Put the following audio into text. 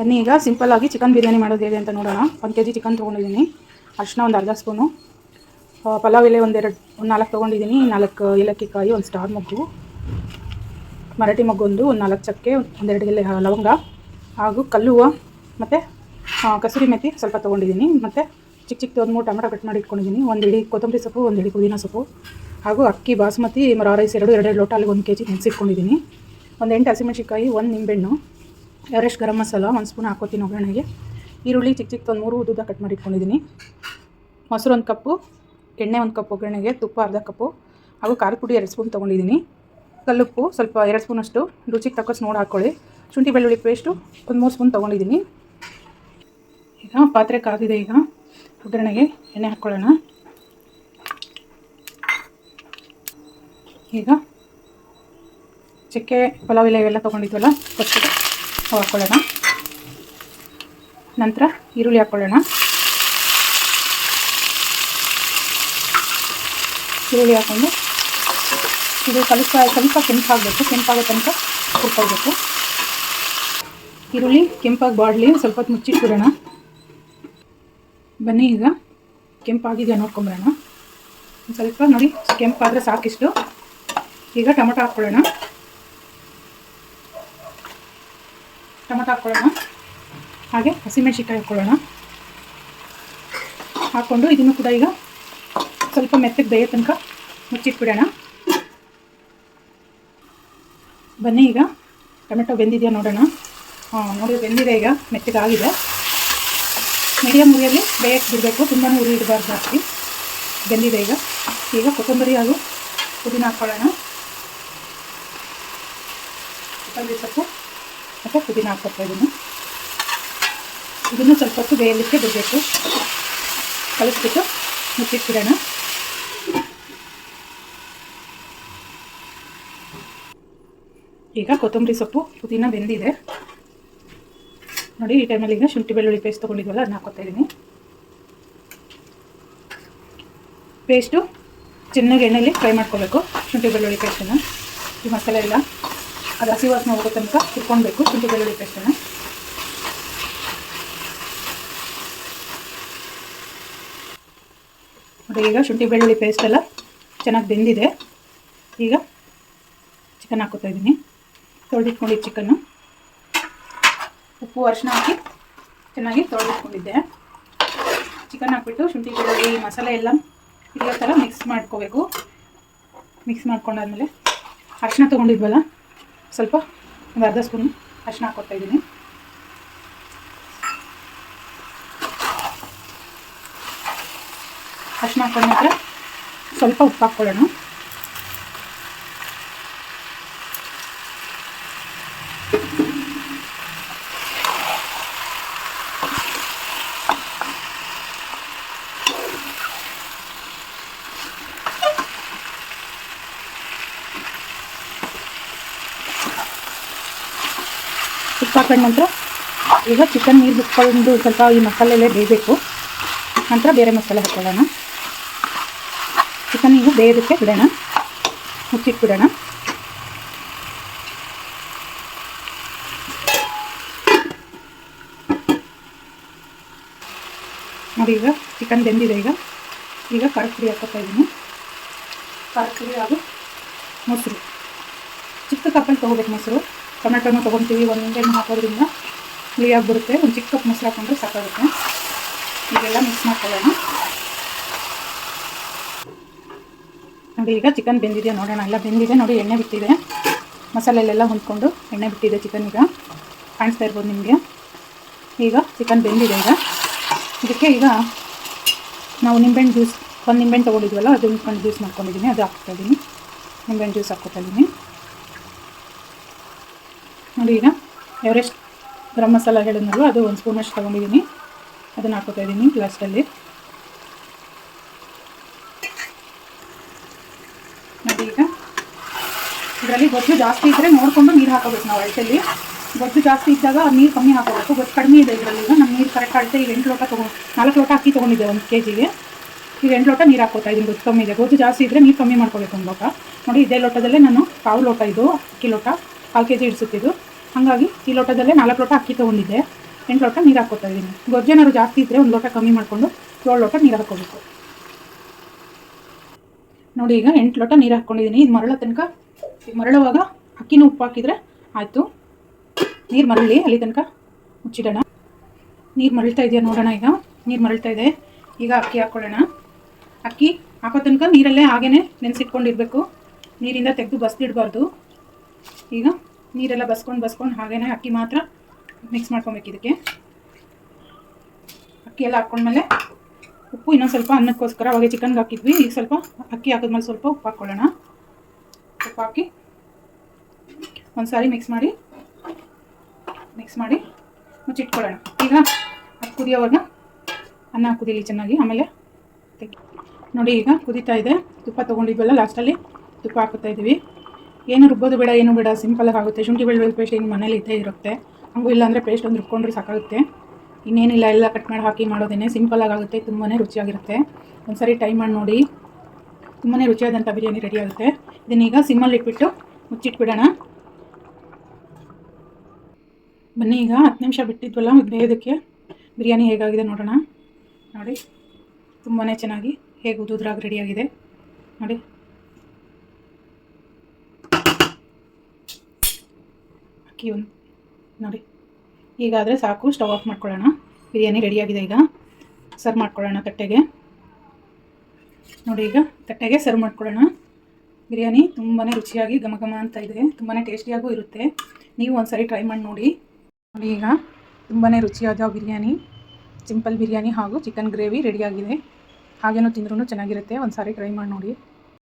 ಬನ್ನಿ, ಈಗ ಸಿಂಪಲ್ ಆಗಿ ಚಿಕನ್ ಬಿರಿಯಾನಿ ಮಾಡೋದು ಹೇಗೆ ಅಂತ ನೋಡೋಣ. ಒಂದು ಕೆ ಜಿ ಚಿಕನ್ ತೊಗೊಂಡಿದ್ದೀನಿ. ಅರಿಶಿನ ಒಂದು ಅರ್ಧ ಸ್ಪೂನು ಪಲಾವ್ ಎಲೆ ಒಂದೆರಡು ಒಂದು ನಾಲ್ಕು ತೊಗೊಂಡಿದ್ದೀನಿ. ನಾಲ್ಕು ಏಲಕ್ಕಿ ಕಾಯಿ, ಒಂದು ಸ್ಟಾರ್ ಮೊಗ್ಗು. ಮರಾಠಿ ಮೊಗ್ಗು ಒಂದು ನಾಲ್ಕು ಚಕ್ಕೆ ಒಂದೆರಡು ಎಲೆ ಲವಂಗ ಹಾಗೂ ಕಲ್ಲುವ ಮತ್ತು ಕಸೂರಿ ಮೆಥಿ ಸ್ವಲ್ಪ ತೊಗೊಂಡಿದ್ದೀನಿ. ಮತ್ತು ಚಿಕ್ಕ ಚಿಕ್ಕ ಒಂದು ಮೂರು ಟೊಮೆಟೊ ಕಟ್ ಮಾಡಿ ಇಟ್ಕೊಂಡಿದ್ದೀನಿ. ಒಂದು ಇಡೀ ಕೊತ್ತಂಬರಿ ಸೊಪ್ಪು, ಒಂದು ಇಡೀ ಪುದೀನ ಸೊಪ್ಪು ಹಾಗೂ ಅಕ್ಕಿ, ಬಾಸುಮತಿ ಮರ ರೈಸ್ ಎರಡು, ಎರಡೆರಡು ಲೋಟ ಅಲ್ಲಿಗೆ ಒಂದು ಕೆ ಜಿ ನೆನೆಸಿಟ್ಕೊಂಡಿದ್ದೀನಿ ಒಂದು ಎಂಟು ಹಸಿಮೆಣ್ಸಿನ್ಕಾಯಿ, ಒಂದು ನಿಂಬೆಹಣ್ಣು. ಎವರೆಸ್ಟ್ ಗರಂ ಮಸಾಲ, ಒಂದು ಸ್ಪೂನ್ ಹಾಕೋತೀನಿ ಒಗ್ಗರಣೆಗೆ ಈರುಳ್ಳಿ ಚಿಕ್ಕ ಚಿಕ್ಕ ಒಂದು ಮೂರು ಉದ್ದ ಕಟ್ ಮಾಡಿ ಇಟ್ಕೊಂಡಿದ್ದೀನಿ ಮೊಸರು ಒಂದು ಕಪ್ಪು, ಎಣ್ಣೆ ಒಂದು ಕಪ್ ಒಗ್ಗರಣೆಗೆ ತುಪ್ಪ ಅರ್ಧ ಕಪ್ಪು, ಹಾಗೂ ಖಾರದ ಪುಡಿ ಎರಡು ಸ್ಪೂನ್ ತೊಗೊಂಡಿದ್ದೀನಿ ಕಲ್ಲುಪ್ಪು ಸ್ವಲ್ಪ ಎರಡು ಸ್ಪೂನಷ್ಟು, ರುಚಿಗೆ ತಕ್ಕಷ್ಟು ನೋಡಿ ಹಾಕ್ಕೊಳ್ಳಿ ಶುಂಠಿ ಬೆಳ್ಳುಳ್ಳಿ ಪೇಸ್ಟು ಒಂದು ಮೂರು ಸ್ಪೂನ್ ತೊಗೊಂಡಿದ್ದೀನಿ ಈಗ ಪಾತ್ರೆ ಕಾದಿದೆ ಈಗ. ಒಗ್ಗರಣೆಗೆ ಎಣ್ಣೆ ಹಾಕ್ಕೊಳ್ಳೋಣ ಈಗ ಚಕ್ಕೆ, ಪಲಾವ್, ಎಲೆ ಇವೆಲ್ಲ ತೊಗೊಂಡಿದ್ವಲ್ಲ ಫಸ್ಟಿಗೆ ಅವು ಹಾಕ್ಕೊಳ್ಳೋಣ ನಂತರ ಈರುಳ್ಳಿ ಹಾಕ್ಕೊಳ್ಳೋಣ ಈರುಳ್ಳಿ ಹಾಕ್ಕೊಂಡು ಇದು ಸ್ವಲ್ಪ ಸ್ವಲ್ಪ ಕೆಂಪಾಗಬೇಕು. ಕೆಂಪಾಗೋ ತನಕ ಹುರ್ಕೊಳ್ಬೇಕು. ಈರುಳ್ಳಿ ಕೆಂಪಾಗಿ ಬಾಡಲಿ ಸ್ವಲ್ಪ ಹೊತ್ತು ಮುಚ್ಚಿಟ್ಬಿಡೋಣ. ಬನ್ನಿ ಈಗ ಕೆಂಪಾಗಿದೆಯಾ ನೋಡ್ಕೊಂಬರೋಣ. ಸ್ವಲ್ಪ ನೋಡಿ ಕೆಂಪಾದರೆ ಸಾಕಿಷ್ಟು. ಈಗ ಟೊಮೊಟೊ ಹಾಕ್ಕೊಳ್ಳೋಣ ಟೊಮೊಟೊ ಹಾಕ್ಕೊಳ್ಳೋಣ. ಹಾಗೆ ಹಸಿಮೆಣ್ಸಿನ್ಕಾಯಿ ಹಾಕ್ಕೊಳ್ಳೋಣ. ಹಾಕ್ಕೊಂಡು ಇದನ್ನು ಕೂಡ ಈಗ ಸ್ವಲ್ಪ ಮೆತ್ತಗೆ ಬೇಯೋ ತನಕ ಮುಚ್ಚಿಟ್ಬಿಡೋಣ. ಬನ್ನಿ ಈಗ ಟೊಮೆಟೊ ಬೆಂದಿದೆಯಾ ನೋಡೋಣ. ಹಾಂ, ನೋಡಿ ಬೆಂದಿದೆ ಈಗ, ಮೆತ್ತಗಾಗಿದೆ. ಮೀಡಿಯಮ್ ಉರಿಯಲ್ಲಿ ಬೇಯಕ್ಕೆ ಬಿಡಬೇಕು ತುಂಬಾ ಉರಿ ಇಡಬಾರ್ದು ಜಾಸ್ತಿ. ಬೆಂದಿದೆ ಈಗ. ಈಗ ಕೊತ್ತಂಬರಿ ಹಾಗೂ ಪುದೀನ ಹಾಕ್ಕೊಳ್ಳೋಣ. ಕೊತ್ತಂಬರಿ ಸೊಪ್ಪು. ಮತ್ತು ಪುದೀನ ಹಾಕ್ಕೊತಾ ಇದ್ದೀನಿ. ಇದನ್ನು ಸ್ವಲ್ಪ ಹೊತ್ತು ಬೇಯಲಿಕ್ಕೆ ಬಿಡಬೇಕು. ಕಲಿಸ್ಬಿಟ್ಟು ಮುಚ್ಚಿಟ್ಬಿಡೋಣ. ಈಗ ಕೊತ್ತಂಬರಿ ಸೊಪ್ಪು, ಪುದೀನ ಬೆಂದಿದೆ. ನೋಡಿ, ಈ ಟೈಮಲ್ಲಿ ಈಗ ಶುಂಠಿ ಬೆಳ್ಳುಳ್ಳಿ ಪೇಸ್ಟ್ ತೊಗೊಂಡಿದ್ವಲ್ಲ, ಅದನ್ನ ಹಾಕೋತಾ ಇದ್ದೀನಿ. ಪೇಸ್ಟು ಚೆನ್ನಾಗಿ ಎಣ್ಣೆಯಲ್ಲಿ ಫ್ರೈ ಮಾಡ್ಕೋಬೇಕು ಶುಂಠಿ ಬೆಳ್ಳುಳ್ಳಿ ಪೇಸ್ಟನ್ನು. ಈ ಮಸಾಲೆ ಎಲ್ಲ ಅದು ಹಸಿ ವಾಸನೆ ಹೋಗೋ ತನಕ ಕುಟ್ಕೊಳ್ಬೇಕು ಶುಂಠಿ ಬೆಳ್ಳುಳ್ಳಿ ಪೇಸ್ಟನ್ನು. ನೋಡಿ ಈಗ ಶುಂಠಿ ಬೆಳ್ಳುಳ್ಳಿ ಪೇಸ್ಟ್ ಎಲ್ಲ ಚೆನ್ನಾಗಿ ಬೆಂದಿದೆ. ಈಗ ಚಿಕನ್ ಹಾಕೋತಾ ಇದ್ದೀನಿ. ತೊಳೆದಿಟ್ಕೊಂಡು ಚಿಕನ್ನು ಉಪ್ಪು ಅರಿಶಿನ ಹಾಕಿ ಚೆನ್ನಾಗಿ ತೊಳೆದಿಟ್ಕೊಂಡಿದ್ದೆ. ಚಿಕನ್ ಹಾಕ್ಬಿಟ್ಟು ಶುಂಠಿ ಬೆಳ್ಳುಳ್ಳಿ, ಮಸಾಲೆ ಎಲ್ಲ ಇರೋ ಥರ ಮಿಕ್ಸ್ ಮಾಡ್ಕೋಬೇಕು. ಮಿಕ್ಸ್ ಮಾಡ್ಕೊಂಡಾದ್ಮೇಲೆ ಅರಿಶಿನ ತೊಗೊಂಡಿದ್ವಲ್ಲ? ಸ್ವಲ್ಪ ಒಂದು ಅರ್ಧ ಸ್ಪೂನ್ ಅರಿಶಿನ ಹಾಕ್ಕೊತಾ ಇದ್ದೀನಿ. ಅರಿಶಿನ ಹಾಕೊಂಡ ನಂತರ ಸ್ವಲ್ಪ ಉಪ್ಪು ಹಾಕ್ಕೊಳ್ಳೋಣ. ಹಾಕೊಂಡ ನಂತರ ಈಗ ಚಿಕನ್ ನೀರು ಬಿಟ್ಕೊಂಡು ಸ್ವಲ್ಪ ಈ ಮಸಾಲೆಲ್ಲೇ ಬೇಯಬೇಕು. ನಂತರ ಬೇರೆ ಮಸಾಲೆ ಹಾಕೊಳ್ಳೋಣ. ಚಿಕನ್ ಈಗ ಬೇಯೋದಕ್ಕೆ ಬಿಡೋಣ. ಮುಚ್ಚಿಟ್ಬಿಡೋಣ. ನೋಡಿ ಈಗ ಚಿಕನ್ ಬೆಂದಿದೆ ಈಗ. ಈಗ ಖಾರದ ಪುಡಿ ಹಾಕೋತಾ ಇದ್ದೀನಿ ಖಾರದ ಪುಡಿ ಹಾಗೂ ಮೊಸರು. ಚಿಕ್ಕ ಕಪ್ಪಲ್ಲಿ ತೊಗೋಬೇಕು ಮೊಸರು. ಟೊಮೆಟೊನೂ ತೊಗೊತೀವಿ, ಒಂದೇ ಹಾಕೋದ್ರಿಂದ ಹುಳಿಯಾಗಿ ಬರುತ್ತೆ. ಒಂದು ಚಿಕ್ಕ ಕಪ್ ಮೊಸರು ಹಾಕೊಂಡ್ರೆ ಸಾಕಾಗುತ್ತೆ. ಈಗೆಲ್ಲ ಮಿಕ್ಸ್ ಮಾಡ್ಕೊಳ್ಳೋಣ. ನೋಡಿ, ಈಗ ಚಿಕನ್ ಬೆಂದಿದೆ ನೋಡೋಣ. ಎಲ್ಲ ಬೆಂದಿದೆ ನೋಡಿ, ಎಣ್ಣೆ ಬಿಟ್ಟಿದೆ. ಮಸಾಲೆಲೆಲ್ಲ ಹೊಂದ್ಕೊಂಡು ಎಣ್ಣೆ ಬಿಟ್ಟಿದೆ ಚಿಕನ್ ಈಗ. ಕಾಣಿಸ್ತಾ ಇರ್ಬೋದು ನಿಮಗೆ. ಈಗ ಚಿಕನ್ ಬೆಂದಿದೆ ಈಗ. ಇದಕ್ಕೆ ಈಗ ನಾವು ನಿಂಬೆಹಣ್ಣು ಜ್ಯೂಸ್ ಒಂದು ನಿಂಬೆಹಣ್ಣು ತೊಗೊಂಡಿದ್ವಲ್ಲ ಅದು ನಿಂತ್ಕೊಂಡು ಜ್ಯೂಸ್ ಮಾಡ್ಕೊಂಡಿದ್ದೀನಿ. ಅದು ಹಾಕ್ತಾ ಇದ್ದೀನಿ ನಿಂಬೆಹಣ್ಣು ಜ್ಯೂಸ್ ಹಾಕ್ಕೊತಾ ಇದ್ದೀನಿ ನೋಡಿ ಈಗ ಎವರೆಸ್ಟ್ ಗರಂ ಮಸಾಲ ಹೇಳಿದ್ನಲ್ವ ಅದು ಒಂದು ಸ್ಪೂನಷ್ಟು ತೊಗೊಂಡಿದ್ದೀನಿ. ಅದನ್ನು ಹಾಕೋತಾ ಇದ್ದೀನಿ ಲಾಸ್ಟಲ್ಲಿ ನೋಡಿ ಈಗ. ಇದರಲ್ಲಿ ಗೊತ್ತು ಜಾಸ್ತಿ ಇದ್ದರೆ ನೋಡಿಕೊಂಡು ನೀರು ಹಾಕೋಬೇಕು ನಾವು ಅಳತೆಯಲ್ಲಿ ಗೊತ್ತು ಜಾಸ್ತಿ ಇದ್ದಾಗ ನೀರು ಕಮ್ಮಿ ಹಾಕೋಬೇಕು. ಗೊತ್ತು ಕಡಿಮೆ ಇದೆ ಇದರಲ್ಲಿ ಈಗ. ನಮ್ಮ ನೀರು ಕರೆಕ್ಟ್ ಅಳತೆ ಈಗ ಎಂಟು ಲೋಟ ತೊಗೊ, ನಾಲ್ಕು ಲೋಟ ಅಕ್ಕಿ ತೊಗೊಂಡಿದ್ದೆ ಒಂದು ಕೆ ಜಿಗೆ ಈಗ ಎಂಟು ಲೋಟ ನೀರು ಹಾಕೋತಾ ಇದ್ದೀನಿ. ಗೊಜ್ಜು ಕಮ್ಮಿ ಇದೆ. ಗೊತ್ತು ಜಾಸ್ತಿ ಇದ್ದರೆ ನೀರು ಕಮ್ಮಿ ಮಾಡ್ಕೋಬೇಕು ಒಂದು ಲೋಟ. ನೋಡಿ ಇದೇ ಲೋಟದಲ್ಲೇ ನಾನು ಕಾವು ಲೋಟ ಇದು, ಅಕ್ಕಿ ಲೋಟ. ಕಾಲು ಕೆ ಜಿ ಇಡಿಸುತ್ತಿದ್ದು ಹಾಗಾಗಿ ಈ ಲೋಟದಲ್ಲೇ ನಾಲ್ಕು ಲೋಟ ಅಕ್ಕಿ ತೊಗೊಂಡಿದ್ದೆ. ಎಂಟು ಲೋಟ ನೀರು ಹಾಕ್ಕೊತಾ ಇದ್ದೀನಿ. ಗೊಜ್ಜೇನಾದ್ರು ಜಾಸ್ತಿ ಇದ್ದರೆ ಒಂದು ಲೋಟ ಕಮ್ಮಿ ಮಾಡಿಕೊಂಡು ಏಳು ಲೋಟ ನೀರು ಹಾಕ್ಕೋಬೇಕು. ನೋಡಿ, ಈಗ ಎಂಟು ಲೋಟ ನೀರು ಹಾಕ್ಕೊಂಡಿದ್ದೀನಿ. ಇದು ಮರಳ ತನಕ ಮರಳುವಾಗ ಅಕ್ಕಿನೂ ಉಪ್ಪು ಹಾಕಿದರೆ ಆಯಿತು. ನೀರು ಮರಳಿ, ಅಲ್ಲಿ ತನಕ ಮುಚ್ಚಿಡೋಣ. ನೀರು ಮರಳ್ತಾ ಇದೆಯಾ ನೋಡೋಣ ಈಗ. ನೀರು ಮರಳ್ತಾ ಇದೆ. ಈಗ ಅಕ್ಕಿ ಹಾಕ್ಕೊಳ್ಳೋಣ. ಅಕ್ಕಿ ಹಾಕೋ ತನಕ ನೀರಲ್ಲೇ ಹಾಗೇ ನೆನೆಸಿಟ್ಕೊಂಡಿರಬೇಕು. ನೀರಿಂದ ತೆಗೆದು ಬಸ್ದಿಡಬಾರ್ದು. ಈಗ ನೀರೆಲ್ಲ ಬಸ್ಕೊಂಡು ಬಸ್ಕೊಂಡು ಹಾಗೇನೆ ಅಕ್ಕಿ ಮಾತ್ರ ಮಿಕ್ಸ್ ಮಾಡ್ಕೊಬೇಕು ಇದಕ್ಕೆ. ಅಕ್ಕಿ ಎಲ್ಲ ಹಾಕ್ಕೊಂಡ್ಮೇಲೆ ಉಪ್ಪು ಇನ್ನೊಂದು ಸ್ವಲ್ಪ ಅನ್ನಕ್ಕೋಸ್ಕರ ಅವಾಗ ಚಿಕನ್ಗೆ ಹಾಕಿದ್ವಿ. ಈಗ ಸ್ವಲ್ಪ ಅಕ್ಕಿ ಹಾಕಿದ್ಮೇಲೆ ಸ್ವಲ್ಪ ಉಪ್ಪು ಹಾಕ್ಕೊಳ್ಳೋಣ ಉಪ್ಪು ಹಾಕಿ ಒಂದ್ಸಾರಿ ಮಿಕ್ಸ್ ಮಾಡಿ ಮಿಕ್ಸ್ ಮಾಡಿ ಮುಚ್ಚಿಟ್ಕೊಳ್ಳೋಣ. ಈಗ ಅದು ಕುದಿಯೋವಾಗ ಅನ್ನ ಕುದೀಲಿ ಚೆನ್ನಾಗಿ, ಆಮೇಲೆ ನೋಡಿ ಈಗ ಕುದೀತಾ ಇದೆ. ತುಪ್ಪ ತೊಗೊಂಡಿದ್ವಲ್ಲ ಲಾಸ್ಟಲ್ಲಿ ತುಪ್ಪ ಹಾಕುತ್ತಾ ಇದ್ದೀವಿ. ಏನು ರುಬ್ಬೋದು ಬೇಡ, ಏನು ಬೇಡ ಸಿಂಪಲಾಗಿ ಆಗುತ್ತೆ. ಶುಂಠಿ ಬೆಳ್ಳುಳ್ಳಿ ಪೇಸ್ಟ್ ಏನು ಮನೇಲಿ ಇದ್ದೇ ಇರುತ್ತೆ. ಹಂಗೂ ಇಲ್ಲಾಂದರೆ ಪೇಸ್ಟ್ ಒಂದು ರುಬ್ಕೊಂಡ್ರೆ ಸಾಕಾಗುತ್ತೆ. ಇನ್ನೇನಿಲ್ಲ, ಎಲ್ಲ ಕಟ್ ಮಾಡಿ ಹಾಕಿ ಮಾಡೋದೇನೆ. ಸಿಂಪಲಾಗಿ ಆಗುತ್ತೆ ತುಂಬಾ ರುಚಿಯಾಗಿರುತ್ತೆ. ಒಂದ್ಸರಿ ಟ್ರೈ ಮಾಡಿ ನೋಡಿ. ತುಂಬಾ ರುಚಿಯಾದಂಥ ಬಿರಿಯಾನಿ ರೆಡಿ ಆಗುತ್ತೆ. ಇದನ್ನೀಗ ಸಿಮ್ಮಲ್ಲಿ ಇಟ್ಬಿಟ್ಟು ಮುಚ್ಚಿಟ್ಬಿಡೋಣ. ಬನ್ನಿ, ಈಗ ಹತ್ತು ನಿಮಿಷ ಬಿಟ್ಟಿದ್ವಲ್ಲ ಬೇಯೋದಕ್ಕೆ. ಬಿರಿಯಾನಿ ಹೇಗಾಗಿದೆ ನೋಡೋಣ. ನೋಡಿ ತುಂಬಾ ಚೆನ್ನಾಗಿ ಹೇಗೆ ಉದುದ್ರಾಗಿ ರೆಡಿಯಾಗಿದೆ ನೋಡಿ. ಅಕ್ಕಿ ಒಂದು ನೋಡಿ. ಈಗಾದರೆ ಸಾಕು ಸ್ಟವ್ ಆಫ್ ಮಾಡ್ಕೊಳ್ಳೋಣ. ಬಿರಿಯಾನಿ ರೆಡಿಯಾಗಿದೆ ಈಗ. ಸರ್ವ್ ಮಾಡ್ಕೊಳ್ಳೋಣ ತಟ್ಟೆಗೆ. ನೋಡಿ ಈಗ ತಟ್ಟೆಗೆ ಸರ್ವ್ ಮಾಡ್ಕೊಳ್ಳೋಣ. ಬಿರಿಯಾನಿ ತುಂಬಾ ರುಚಿಯಾಗಿ ಘಮ ಘಮ ಅಂತ ಇದೆ. ತುಂಬಾ ಟೇಸ್ಟಿಯಾಗೂ ಇರುತ್ತೆ. ನೀವು ಒಂದ್ಸರಿ ಟ್ರೈ ಮಾಡಿ ನೋಡಿ. ನೋಡಿ ಈಗ ತುಂಬಾ ರುಚಿಯಾದ ಬಿರಿಯಾನಿ. ಸಿಂಪಲ್ ಬಿರಿಯಾನಿ ಹಾಗೂ ಚಿಕನ್ ಗ್ರೇವಿ ರೆಡಿಯಾಗಿದೆ ಹಾಗೇನೂ ತಿಂದ್ರೂ ಚೆನ್ನಾಗಿರುತ್ತೆ. ಒಂದು ಸಾರಿ ಟ್ರೈ ಮಾಡಿ ನೋಡಿ.